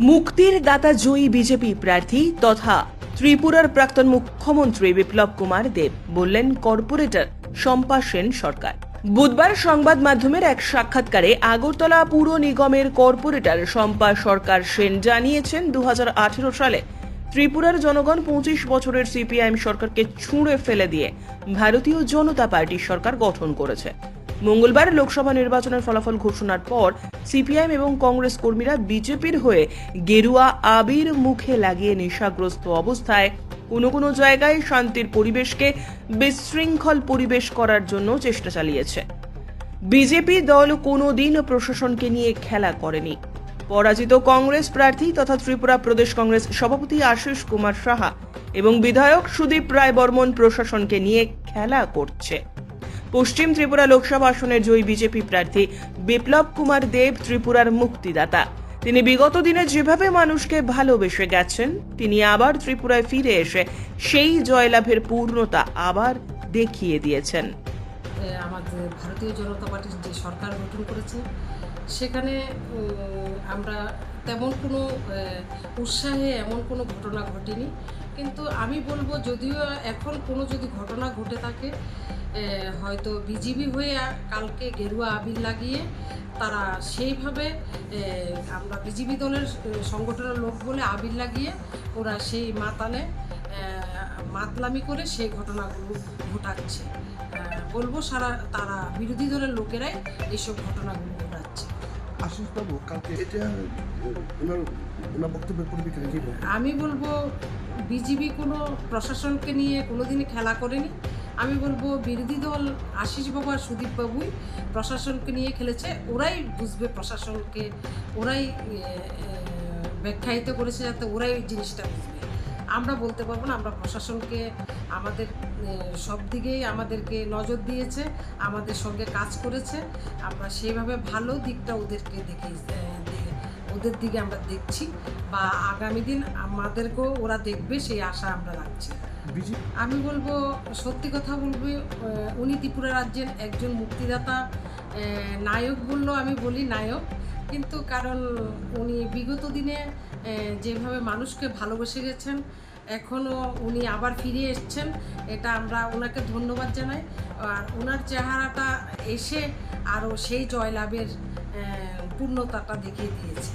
মুক্তির দাতা জয়ী বিজেপি প্রার্থী তথা ত্রিপুরার প্রাক্তন মুখ্যমন্ত্রী বিপ্লব কুমার দেব বললেন কর্পোরেটর শম্পা সেন সরকার। বুধবার সংবাদ মাধ্যমের এক সাক্ষাৎকারে আগরতলা পুর নিগমের কর্পোরেটর শম্পা সরকার সেন জানিয়েছেন দু হাজার আঠেরো সালে ত্রিপুরার জনগণ পঁচিশ বছরের সিপিআইএম সরকারকে ছুঁড়ে ফেলে দিয়ে ভারতীয় জনতা পার্টির সরকার গঠন করেছে। মঙ্গলবার লোকসভা নির্বাচনের ফলাফল ঘোষণার পর সিপিআইএম এবং কংগ্রেস কর্মীরা বিজেপির হয়ে গেরুয়া আবির মুখে লাগিয়ে নেশাগ্রস্ত অবস্থায় কোনো কোনো জায়গায় শান্তির পরিবেশকে বিশৃঙ্খল পরিবেশ করার জন্য চেষ্টা চালিয়েছে। বিজেপি দল কোনোদিন প্রশাসনকে নিয়ে খেলা করেনি। পরাজিত কংগ্রেস প্রার্থী তথা ত্রিপুরা প্রদেশ কংগ্রেস সভাপতি আশিস কুমার সাহা এবং বিধায়ক সুদীপ রায় বর্মন প্রশাসনকে নিয়ে খেলা করছে। পশ্চিম ত্রিপুরা লোকসভা আসনের জয়ী বিজেপি প্রার্থী বিপ্লব কুমার দেব ত্রিপুরার মুক্তিদাতা। তিনি বিগত দিনে যেভাবে মানুষকে ভালোবেসে গেছেন, তিনি আবার ত্রিপুরায় ফিরে এসে সেই জয়লাভের পূর্ণতা আবার দেখিয়ে দিয়েছেন। আমাদের ভারতীয় জনতা পার্টির যে সরকার গঠন করেছে, সেখানে আমরা তেমন কোনো উৎসাহে এমন কোনো ঘটনা ঘটেনি। কিন্তু আমি বলব, যদিও এখন কোনো যদি ঘটনা ঘটে থাকে হয়তো বিজিবি হয়ে কালকে গেরুয়া আবির লাগিয়ে তারা সেইভাবে আমরা বিজিবি দলের সংগঠনের লোক বলে আবির লাগিয়ে ওরা সেই মাতালে মাতলামি করে সেই ঘটনাগুলো ঘটাচ্ছে। বলব সারা তারা বিরোধী দলের লোকেরাই এইসব ঘটনাগুলো ঘটাচ্ছে। আশিস বাবু কালকে এটা ওনার ওনার বক্তব্যের পরিপ্রেক্ষিতে আমি বলব বিজিবি কোনো প্রশাসনকে নিয়ে কোনোদিনই খেলা করেনি। আমি বলব বিরোধী দল আশিস বাবু আর সুদীপ বাবুই প্রশাসনকে নিয়ে খেলেছে। ওরাই বুঝবে প্রশাসনকে, ওরাই ব্যাখ্যায়িত করেছে যাতে ওরাই জিনিসটা বুঝবে। আমরা বলতে পারব না, আমরা প্রশাসনকে, আমাদের সব দিকেই আমাদেরকে নজর দিয়েছে, আমাদের সঙ্গে কাজ করেছে। আমরা সেইভাবে ভালো দিকটা ওদেরকে দেখে ওদের দিকে আমরা দেখছি বা আগামী দিন আমাদেরকেও ওরা দেখবে, সেই আশা আমরা রাখছি। আমি বলব, সত্যি কথা বলব উনি ত্রিপুরা রাজ্যের একজন মুক্তিদাতা। নায়ক বলল আমি বলি নায়ক, কিন্তু কারণ উনি বিগত দিনে যেভাবে মানুষকে ভালোবেসে গেছেন এখনও উনি আবার ফিরে এসছেন, এটা আমরা ওনাকে ধন্যবাদ জানাই। আর ওনার চেহারাটা এসে আরও সেই জয়লাভের পূর্ণতাটা দেখিয়ে দিয়েছে।